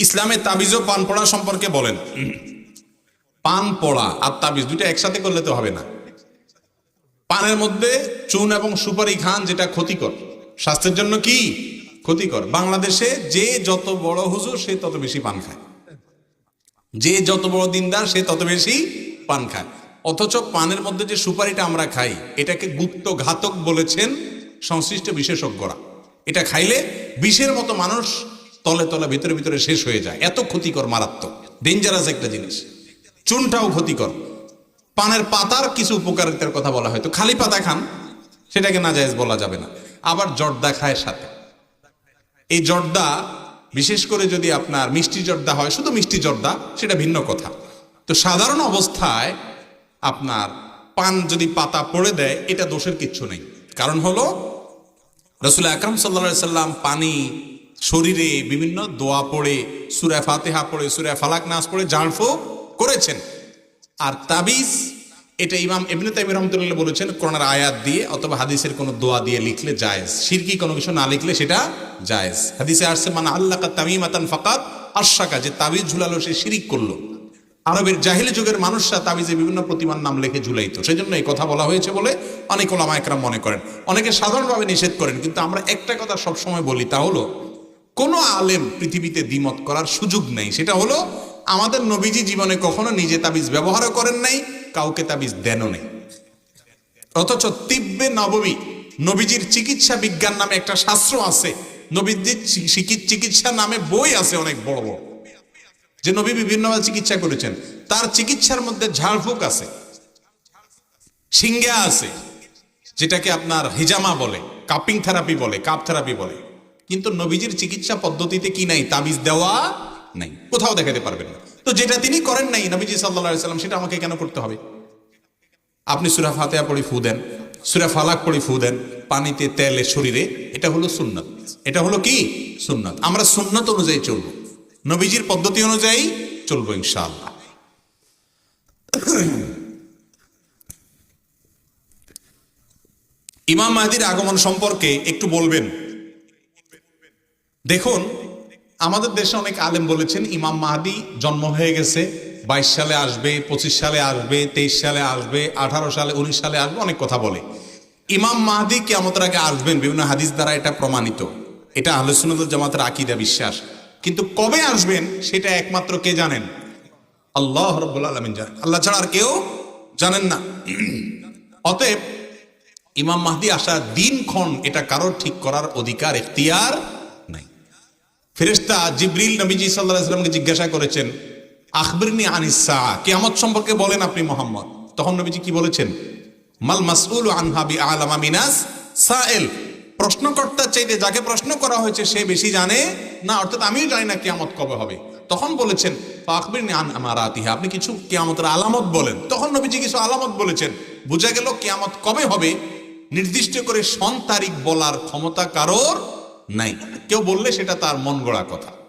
ইসলামে তাবিজ ও পান পড়া সম্পর্কে বলেন। পান পড়া আর তাবিজ দুইটা একসাথে করলে তো হবে না। পানের মধ্যে চুন এবং সুপারি খান যেটা ক্ষতিকর। স্বাস্থ্যের জন্য কি? ক্ষতিকর। বাংলাদেশে যে যত বড় হুজুর, সে তত বেশি পান খায়। যে যত বড় দিনদার, সে তত বেশি পান খায়। অথচ পানের মধ্যে যে সুপারিটা আমরা খাই, এটাকে গুপ্ত ঘাতক বলেছেন সংশ্লিষ্ট বিশেষজ্ঞরা। এটা খাইলে বিষের মতো মানুষ তলে তলে, ভিতরে ভিতরে শেষ হয়ে যায়। এত ক্ষতিকর, মারাত্মক ডেঞ্জারাস একটা জিনিস। চুনটাও ক্ষতিকর। পানের পাতার কিছু উপকারিতার কথা বলা হয়। তো খালি পাতা খান, সেটাকে না জায়েজ বলা যাবে না। আবার জর্দা খায় সাথে। এই জর্দা, বিশেষ করে যদি আপনার মিষ্টি জর্দা হয়, শুধু মিষ্টি জর্দা, সেটা ভিন্ন কথা। তো সাধারণ অবস্থায় আপনার পান যদি পাতা পড়ে দেয়, এটা দোষের কিচ্ছু নেই। কারণ হলো, রসুল আকরম সাল্লা সাল্লাম পানি শরীরে বিভিন্ন দোয়া পড়ে, সুরা ফাতেহা পড়ে, সুরা ফালাক নাস পড়ে জাঁড়ফো করেছেন। আর তাবিজ, এটা ইমাম এমনি তাইম রহমতুল্লাহ বলেছেন, কোরআনের আয়াত দিয়ে অথবা হাদিসের কোনো দোয়া দিয়ে লিখলে জায়েজ। শিরকি কোনো কিছু না লিখলে সেটা জায়েজ। হাদিসে আসছে মানে আল্লাহ তামিমাতান ফাকাত আশাকা যে তাবিজ ঝুলালো, সে শিরিক করল। আরবের জাহিলি যুগের মানুষরা তাবিজে বিভিন্ন প্রতিমার নাম লিখে ঝুলাইত। সেই জন্য এই কথা বলা হয়েছে বলে অনেক ওলামা একরাম মনে করেন। অনেকে সাধারণভাবে নিষেধ করেন, কিন্তু আমরা একটা কথা সবসময় বলি, তা হলো কোনো আলেম পৃথিবীতে দ্বিমত করার সুযোগ নেই। সেটা হলো, আমাদের নবীজি জীবনে কখনো নিজে তাবিজ ব্যবহারও করেন নাই, কাউকে তাবিজ দেনও নেই। অথচ তিব্বে নবমী, নবীজির চিকিৎসা বিজ্ঞান নামে একটা শাস্ত্র আছে। নবীজির চিকিৎসা নামে বই আছে অনেক বড় বড়। যে নবী বিভিন্নভাবে চিকিৎসা করেছেন। তার চিকিৎসার মধ্যে ঝাড়ফুঁক আছে সিঙ্গা আছে, যেটাকে আপনার হিজামা বলে, কাপিং থেরাপি বলে, কাপ থেরাপি বলে। কিন্তু নবীজির চিকিৎসা পদ্ধতিতে কি নাই, তাবিজ দেওয়া নাই। কোথাও দেখাতে পারবেন না। তো যেটা তিনি করেন নাই, নবীজি সাল্লা সাল্লাম সেটা আমাকে কেন করতে হবে? আপনি সুরা ফাতেহা পড়ি ফু দেন, সুরা ফালাক পড়ি ফু দেন, পানিতে, তেলে, শরীরে, এটা হলো সুন্নত। এটা হলো কি? সুন্নত। আমরা সুন্নত অনুযায়ী চলবো। নবীজির পদ্ধতি অনুযায়ী চলবো ইনশাআল্লাহ। ইমাম মাহাদির আগমন সম্পর্কে একটু বলবেন। দেখুন, আমাদের দেশে অনেক আলেম বলেছেন, ইমাম মাহাদি জন্ম হয়ে গেছে, বাইশ সালে আসবে, পঁচিশ সালে আসবে, তেইশ সালে আসবে, আঠারো সালে, উনিশ সালে আসবে, অনেক কথা বলে। ইমাম মাহাদি কেমতের আগে আসবেন, বিভিন্ন হাদিস দ্বারা এটা প্রমাণিত। এটা আলোচনাদুল জামাতের আকিদা বিশ্বাস। কিন্তু কবে আসবেন, সেটা একমাত্র কে জানেন? আল্লাহ রব্বুল আলমিন জানেন। আল্লাহ ছাড়া আর কেউ জানেন না। অতএব ইমাম মাহদি আসার দিনক্ষণ এটা কারোর ঠিক করার অধিকার এখতিয়ার ফেরেস্তা জিব্রিল নবীজি সাল্লাহ সাল্লামকে জিজ্ঞাসা করেছেন, আখবিরনি আনিসা কেয়ামত সম্পর্কে বলেন আপনি মোহাম্মদ। তখন নবীজি কি বলেছেন? মাল মাসউল আনহাবি আলামা মিনাস সাএল প্রশ্নকর্তার চাইতে যাকে প্রশ্ন করা হয়েছে সে বেশি জানে না, অর্থাৎ আমিও জানি না কেয়ামত কবে হবে। তখন বলেছেন আখবিরনি আমার আতিহা আপনি কিছু কেয়ামতের আলামত বলেন। তখন নবীজি কিছু আলামত বলেছেন। বোঝা গেল কেয়ামত কবে হবে? নির্দিষ্ট করে সন তারিখ বলার ক্ষমতা কারোর নাই। কেউ বললে সেটা তার মন গড়া কথা।